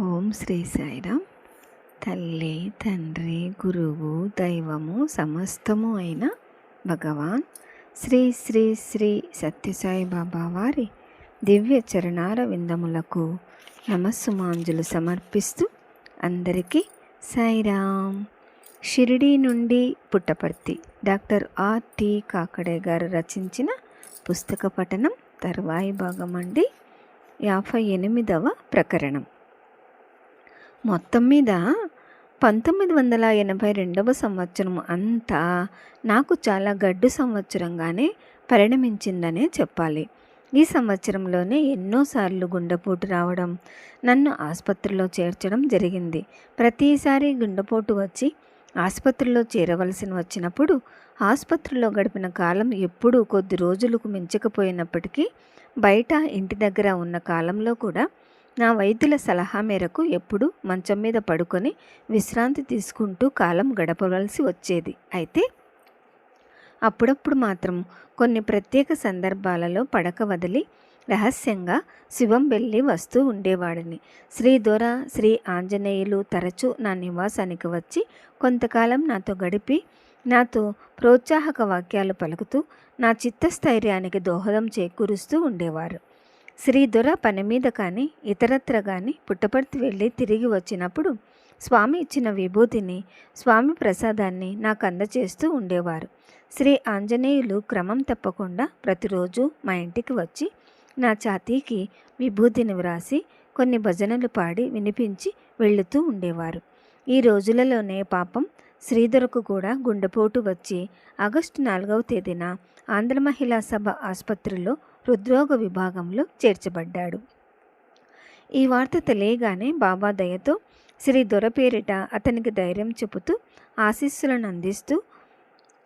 ఓం శ్రీ సాయిరామ్. తల్లి తండ్రి గురువు దైవము సమస్తము అయిన భగవాన్ శ్రీ శ్రీ శ్రీ సత్యసాయి బాబా వారి దివ్య చరణార విందములకు నమస్సుమాంజులు సమర్పిస్తూ అందరికీ సాయిరామ్. షిరిడి నుండి పుట్టపర్తి డాక్టర్ ఆర్టి కాకడే గారు రచించిన పుస్తక పఠనం తర్వాయి భాగం అండి యాభై ఎనిమిదవ ప్రకరణం. మొత్తం మీద పంతొమ్మిది వందల ఎనభై రెండవ సంవత్సరం అంతా నాకు చాలా గడ్డు సంవత్సరంగానే పరిణమించిందనే చెప్పాలి. ఈ సంవత్సరంలోనే ఎన్నోసార్లు గుండెపోటు రావడం నన్ను ఆసుపత్రిలో చేర్చడం జరిగింది. ప్రతిసారి గుండెపోటు వచ్చి ఆసుపత్రిలో చేరవలసి వచ్చినప్పుడు ఆసుపత్రిలో గడిపిన కాలం ఎప్పుడూ కొద్ది రోజులకు మించకపోయినప్పటికీ బయట ఇంటి దగ్గర ఉన్న కాలంలో కూడా నా వైద్యుల సలహా మేరకు ఎప్పుడు మంచం మీద పడుకొని విశ్రాంతి తీసుకుంటూ కాలం గడపవలసి వచ్చేది. అయితే అప్పుడప్పుడు మాత్రం కొన్ని ప్రత్యేక సందర్భాలలో పడక వదిలి రహస్యంగా శివం వెళ్ళి వస్తూ ఉండేవాడిని. శ్రీ దొర శ్రీ ఆంజనేయులు తరచూ నా నివాసానికి వచ్చి కొంతకాలం నాతో గడిపి నాతో ప్రోత్సాహక వాక్యాలు పలుకుతూ నా చిత్తస్థైర్యానికి దోహదం చేకూరుస్తూ ఉండేవారు. శ్రీధుర పని మీద కానీ ఇతరత్ర కానీ పుట్టపర్తి వెళ్ళి తిరిగి వచ్చినప్పుడు స్వామి ఇచ్చిన విభూతిని స్వామి ప్రసాదాన్ని నాకు అందచేస్తూ ఉండేవారు. శ్రీ ఆంజనేయులు క్రమం తప్పకుండా ప్రతిరోజు మా ఇంటికి వచ్చి నా ఛాతీకి విభూతిని వ్రాసి కొన్ని భజనలు పాడి వినిపించి వెళుతూ ఉండేవారు. ఈ రోజులలోనే పాపం శ్రీధరకు కూడా గుండెపోటు వచ్చి ఆగస్టు నాలుగవ తేదీన ఆంధ్ర మహిళా సభ ఆసుపత్రిలో హృద్రోగ విభాగంలో చేర్చబడ్డాడు. ఈ వార్త తెలియగానే బాబా దయతో శ్రీ దొరపేరిట అతనికి ధైర్యం చెబుతూ ఆశీస్సులను అందిస్తూ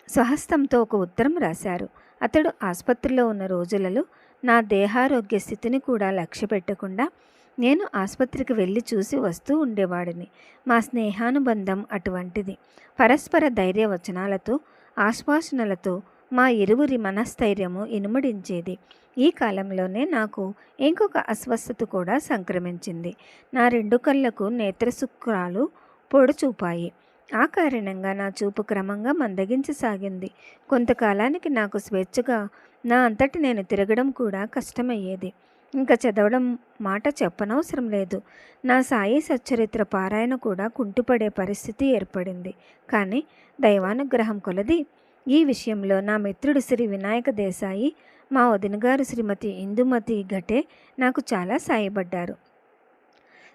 స్వహస్తంతో ఒక ఉత్తరం రాశారు. అతడు ఆసుపత్రిలో ఉన్న రోజులలో నా దేహారోగ్య స్థితిని కూడా లక్ష్య పెట్టకుండా నేను ఆసుపత్రికి వెళ్ళి చూసి వస్తూ ఉండేవాడిని. మా స్నేహానుబంధం అటువంటిది. పరస్పర ధైర్య వచనాలతో ఆశ్వాసనలతో మా ఇరువురి మనస్థైర్యము ఇనుమడించేది. ఈ కాలంలోనే నాకు ఇంకొక అస్వస్థత కూడా సంక్రమించింది. నా రెండు కళ్ళకు నేత్రశుక్రాలు పొడుచూపాయి. ఆ కారణంగా నా చూపు క్రమంగా మందగించసాగింది. కొంతకాలానికి నాకు స్వేచ్ఛగా నా అంతటి నేను తిరగడం కూడా కష్టమయ్యేది. ఇంకా చదవడం మాట చెప్పనవసరం లేదు. నా సాయి సచ్చరిత్ర పారాయణ కూడా కుంటుపడే పరిస్థితి ఏర్పడింది. కానీ దైవానుగ్రహం కొలది ఈ విషయంలో నా మిత్రుడు శ్రీ వినాయక దేశాయి మా వదినగారు శ్రీమతి ఇందుమతి ఘటే నాకు చాలా సాయపడ్డారు.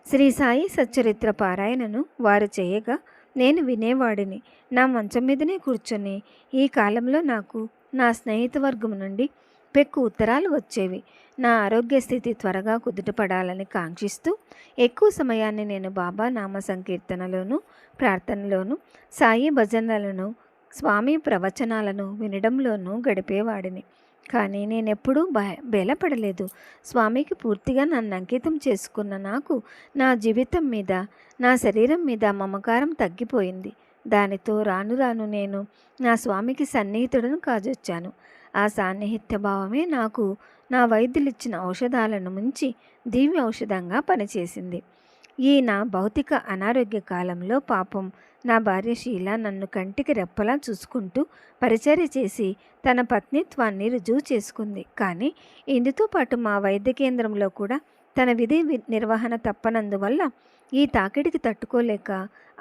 శ్రీ సాయి సచ్చరిత్ర పారాయణను వారు చేయగా నేను వినేవాడిని. నా మంచం మీదనే కూర్చొని ఈ కాలంలో నాకు నా స్నేహిత వర్గం నుండి పెక్కు ఉత్తరాలు వచ్చేవి. నా ఆరోగ్య స్థితి త్వరగా కుదుటపడాలని కాంక్షిస్తూ ఎక్కువ సమయాన్ని నేను బాబా నామ సంకీర్తనలోను ప్రార్థనలోను సాయి భజనలను స్వామి ప్రవచనాలను వినడంలోనూ గడిపేవాడిని. కానీ నేనెప్పుడూ బేలపడలేదు. స్వామికి పూర్తిగా నన్ను అంకితం చేసుకున్న నాకు నా జీవితం మీద నా శరీరం మీద మమకారం తగ్గిపోయింది. దానితో రాను రాను నేను నా స్వామికి సన్నిహితుడను కాజొచ్చాను. ఆ సాన్నిహిత్య భావమే నాకు నా వైద్యులిచ్చిన ఔషధాలను ముంచి దివ్య ఔషధంగా పనిచేసింది. ఈ నా భౌతిక అనారోగ్య కాలంలో పాపం. నా భార్య శీల నన్ను కంటికి రెప్పలా చూసుకుంటూ పరిచర్య చేసి తన పత్నిత్వాన్ని రుజువు చేసుకుంది. కానీ ఇందుతో పాటు మా వైద్య కేంద్రంలో కూడా తన విధి నిర్వహణ తప్పనందువల్ల ఈ తాకిడికి తట్టుకోలేక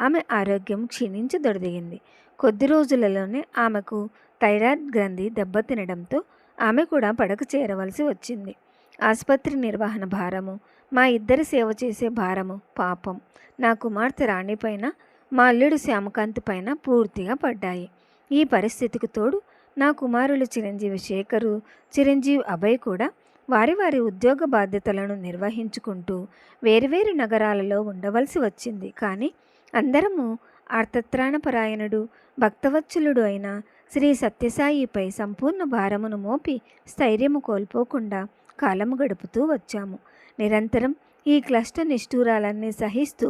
ఆమె ఆరోగ్యం క్షీణించదొడిదిగింది కొద్ది రోజులలోనే ఆమెకు థైరాయిడ్ గ్రంథి దెబ్బతినడంతో ఆమె కూడా పడక చేరవలసి వచ్చింది. ఆసుపత్రి నిర్వహణ భారము మా ఇద్దరి సేవ చేసే భారము పాపం. నా కుమార్తె రాణిపైన మా అల్లుడు శ్యామకాంత్ పైన పూర్తిగా పడ్డాయి. ఈ పరిస్థితికి తోడు నా కుమారులు చిరంజీవి శేఖరు చిరంజీవి అభయ్ కూడా వారి వారి ఉద్యోగ బాధ్యతలను నిర్వహించుకుంటూ వేరువేరు నగరాలలో ఉండవలసి వచ్చింది. కానీ అందరము ఆర్తత్రాణపరాయణుడు భక్తవత్సలుడు అయిన శ్రీ సత్యసాయిపై సంపూర్ణ భారమును మోపి స్థైర్యము కోల్పోకుండా కాలము గడుపుతూ వచ్చాము. నిరంతరం ఈ క్లష్ట నిష్ఠూరాలన్నీ సహిస్తూ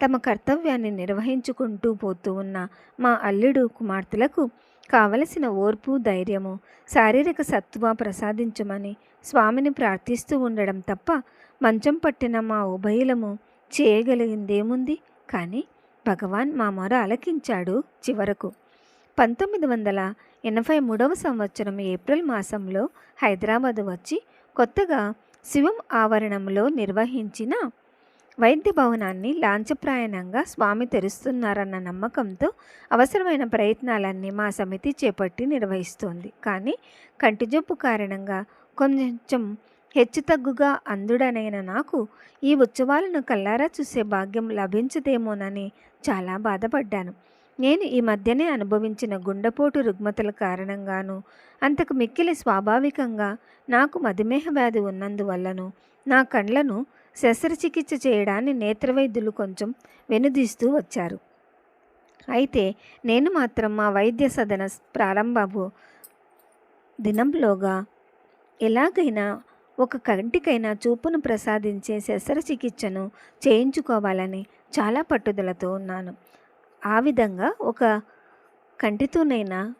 తమ కర్తవ్యాన్ని నిర్వహించుకుంటూ పోతూ ఉన్న మా అల్లుడు కుమార్తెలకు కావలసిన ఓర్పు ధైర్యము శారీరక సత్వ ప్రసాదించమని స్వామిని ప్రార్థిస్తూ ఉండడం తప్ప మంచం పట్టిన మా ఉభయులము చేయగలిగిందేముంది? కానీ భగవాన్ మా మొర ఆలకించాడు చివరకు. పంతొమ్మిది వందల ఎనభై మూడవ సంవత్సరం ఏప్రిల్ మాసంలో హైదరాబాద్ వచ్చి కొత్తగా శివం ఆవరణంలో నిర్వహించిన వైద్య భవనాన్ని లాంఛప్రాయణంగా స్వామి తెరుస్తున్నారన్న నమ్మకంతో అవసరమైన ప్రయత్నాలన్నీ మా సమితి చేపట్టి నిర్వహిస్తోంది. కానీ కంటిజబ్బు కారణంగా కొంచెం హెచ్చుతగ్గుగా అందుడనైన నాకు ఈ ఉత్సవాలను కల్లారా చూసే భాగ్యం లభించదేమోనని చాలా బాధపడ్డాను. నేను ఈ మధ్యనే అనుభవించిన గుండెపోటు రుగ్మతల కారణంగాను అంతకు మిక్కిలి స్వాభావికంగా నాకు మధుమేహ వ్యాధి ఉన్నందువల్లను నా కండ్లను శస్త్రచికిత్స చేయడాన్ని నేత్రవైద్యులు కొంచెం వెనుదీస్తూ వచ్చారు. అయితే నేను మాత్రం మా వైద్య సదన ప్రారంభపు దినంలోగా ఎలాగైనా ఒక కంటికైనా చూపును ప్రసాదించే శస్త్రచికిత్సను చేయించుకోవాలని చాలా పట్టుదలతో ఉన్నాను. ఆ విధంగా ఒక కంటితోనైనా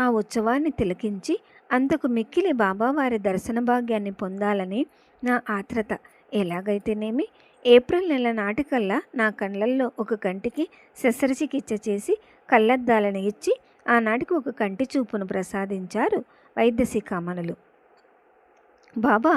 ఆ ఉత్సవాన్ని తిలకించి అంతకు మిక్కిలి బాబావారి దర్శన భాగ్యాన్ని పొందాలని నా ఆత్రత. ఎలాగైతేనేమి? ఏప్రిల్ నెల నాటికల్లా నా కళ్ళల్లో ఒక కంటికి శస్త్రచికిత్స చేసి కళ్ళద్దాలను ఇచ్చి ఆనాటికి ఒక కంటి చూపును ప్రసాదించారు వైద్య శిఖామణులు. బాబా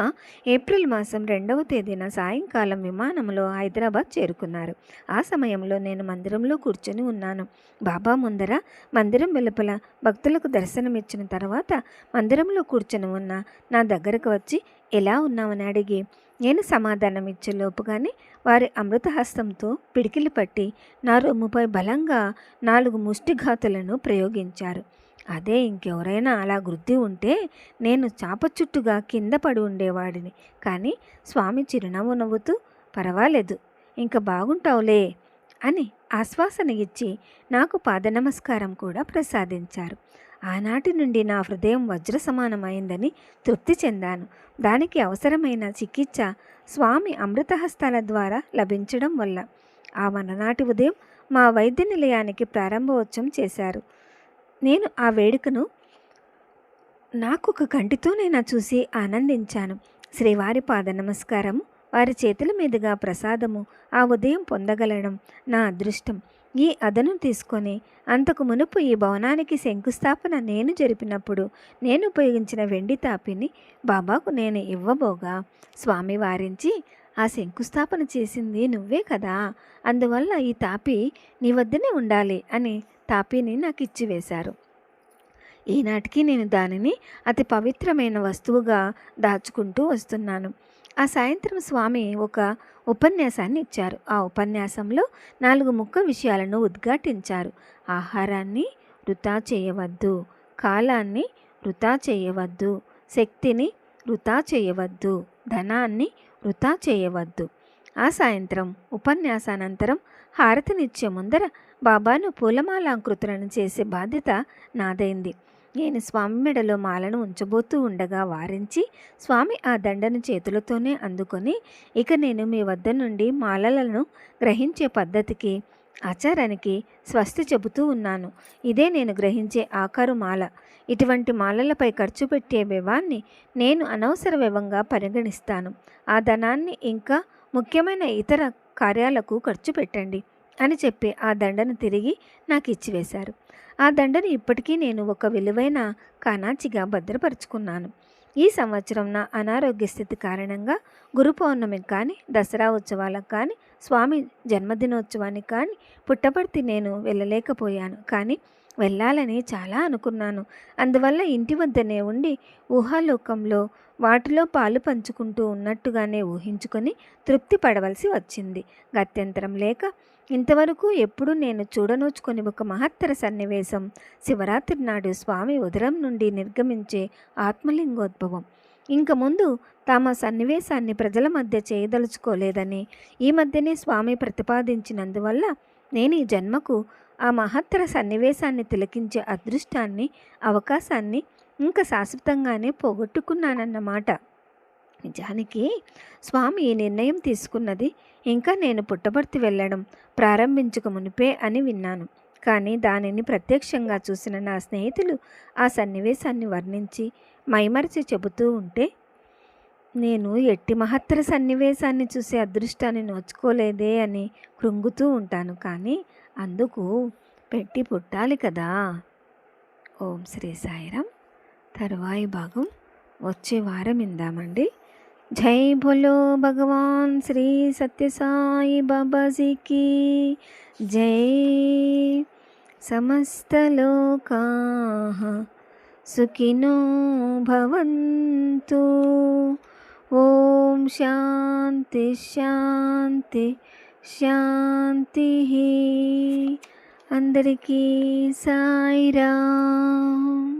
ఏప్రిల్ మాసం రెండవ తేదీన సాయంకాలం విమానంలో హైదరాబాద్ చేరుకున్నారు. ఆ సమయంలో నేను మందిరంలో కూర్చొని ఉన్నాను. బాబా ముందర మందిరం వెలుపల భక్తులకు దర్శనమిచ్చిన తర్వాత మందిరంలో కూర్చొని ఉన్న నా దగ్గరకు వచ్చి ఎలా ఉన్నామని అడిగి నేను సమాధానం ఇచ్చే లోపుగానే వారి అమృతహస్తంతో పిడికిలు పట్టి నా రొమ్ముపై బలంగా నాలుగు ముష్టిఘాతులను ప్రయోగించారు. అదే ఇంకెవరైనా అలా వృద్ధి ఉంటే నేను చాప చుట్టుగా కింద పడి ఉండేవాడిని. కానీ స్వామి చిరునవ్వు నవ్వుతూ పర్వాలేదు ఇంక బాగుంటావులే అని ఆశ్వాసన ఇచ్చి నాకు పాద నమస్కారం కూడా ప్రసాదించారు. ఆనాటి నుండి నా హృదయం వజ్ర సమానమైందని తృప్తి చెందాను. దానికి అవసరమైన చికిత్స స్వామి అమృతహస్తాల ద్వారా లభించడం వల్ల. ఆ మననాటి ఉదయం మా వైద్య నిలయానికి ప్రారంభోత్సవం చేశారు. నేను ఆ వేడుకను నాకొక కంటితోనైనా చూసి ఆనందించాను. శ్రీవారి పాద నమస్కారము వారి చేతుల మీదుగా ప్రసాదము ఆ ఉదయం పొందగలడం నా అదృష్టం. ఈ అదను తీసుకొని అంతకు మునుపు ఈ భవనానికి శంకుస్థాపన నేను జరిపినప్పుడు నేను ఉపయోగించిన వెండి తాపిని బాబాకు నేను ఇవ్వబోగా. స్వామి వారించి ఆ శంకుస్థాపన చేసింది నువ్వే కదా అందువల్ల ఈ తాపి నీ వద్దనే ఉండాలి అని తాపీని నాకు ఇచ్చివేశారు ఈనాటికి నేను దానిని అతి పవిత్రమైన వస్తువుగా దాచుకుంటూ వస్తున్నాను. ఆ సాయంత్రం స్వామి ఒక ఉపన్యాసాన్ని ఇచ్చారు ఆ ఉపన్యాసంలో నాలుగు ముఖ్య విషయాలను ఉద్ఘాటించారు. ఆహారాన్ని వృధా చేయవద్దు కాలాన్ని వృధా చేయవద్దు శక్తిని వృధా చేయవద్దు ధనాన్ని వృధా చేయవద్దు. ఆ సాయంత్రం ఉపన్యాసానంతరం హారతినిచ్చే ముందర బాబాను పూలమాలాంకృతులను చేసే బాధ్యత నాదైంది. నేను స్వామి మెడలో మాలను ఉంచబోతూ ఉండగా వారించి స్వామి ఆ దండను చేతులతోనే అందుకొని ఇక నేను మీ వద్ద నుండి మాలలను గ్రహించే పద్ధతికి ఆచారానికి స్వస్తి చెబుతూ ఉన్నాను. ఇదే నేను గ్రహించే ఆకారు మాల. ఇటువంటి మాలలపై ఖర్చు పెట్టే వ్యవాన్ని నేను అనవసర వ్యవంగా పరిగణిస్తాను. ఆ ధనాన్ని ఇంకా ముఖ్యమైన ఇతర కార్యాలకు ఖర్చు పెట్టండి అని చెప్పి ఆ దండను తిరిగి నాకు ఇచ్చివేశారు ఆ దండను ఇప్పటికీ నేను ఒక విలువైన కానాచిగా భద్రపరుచుకున్నాను. ఈ సంవత్సరం నా అనారోగ్య స్థితి కారణంగా గురు పౌర్ణమికి కానీ దసరా ఉత్సవాలకు కానీ స్వామి జన్మదినోత్సవానికి కానీ పుట్టపర్తి నేను వెళ్ళలేకపోయాను. కానీ వెళ్ళాలని చాలా అనుకున్నాను. అందువల్ల ఇంటి వద్దనే ఉండి ఊహాలోకంలో వాటిలో పాలు పంచుకుంటూ ఉన్నట్టుగానే ఊహించుకొని తృప్తి పడవలసి వచ్చింది. గత్యంతరం లేక ఇంతవరకు ఎప్పుడు నేను చూడనోచుకొని ఒక మహత్తర సన్నివేశం. శివరాత్రి నాడు స్వామి ఉదరం నుండి నిర్గమించే ఆత్మలింగోద్భవం. ఇంక ముందు తామ సన్నివేశాన్ని ప్రజల మధ్య చేయదలుచుకోలేదని ఈ మధ్యనే స్వామి ప్రతిపాదించినందువల్ల నేను ఈ జన్మకు ఆ మహత్తర సన్నివేశాన్ని తిలకించే అదృష్టాన్ని అవకాశాన్ని ఇంకా శాశ్వతంగానే పోగొట్టుకున్నానన్నమాట. నిజానికి స్వామి ఈ నిర్ణయం తీసుకున్నది ఇంకా నేను పుట్టబర్తి వెళ్ళడం ప్రారంభించక మునిపే అని విన్నాను. కానీ దానిని ప్రత్యక్షంగా చూసిన నా స్నేహితులు ఆ సన్నివేశాన్ని వర్ణించి మైమరిచి చెబుతూ ఉంటే నేను ఎట్టి మహత్తర సన్నివేశాన్ని చూసే అదృష్టాన్ని నోచుకోలేదే అని కృంగుతూ ఉంటాను. కానీ అందుకు పెట్టి పుట్టాలి కదా. ఓం శ్రీ సాయిరాం. తరువాయి భాగం వచ్చే వారం ఇందామండి జై బోలో భగవాన్ శ్రీ సత్యసాయి బాబాజీకి జై. సమస్తలోకా సుఖినో భవంతు. ఓం శాంతి శాంతి శాంతి అందరికీ సాయిరామ్.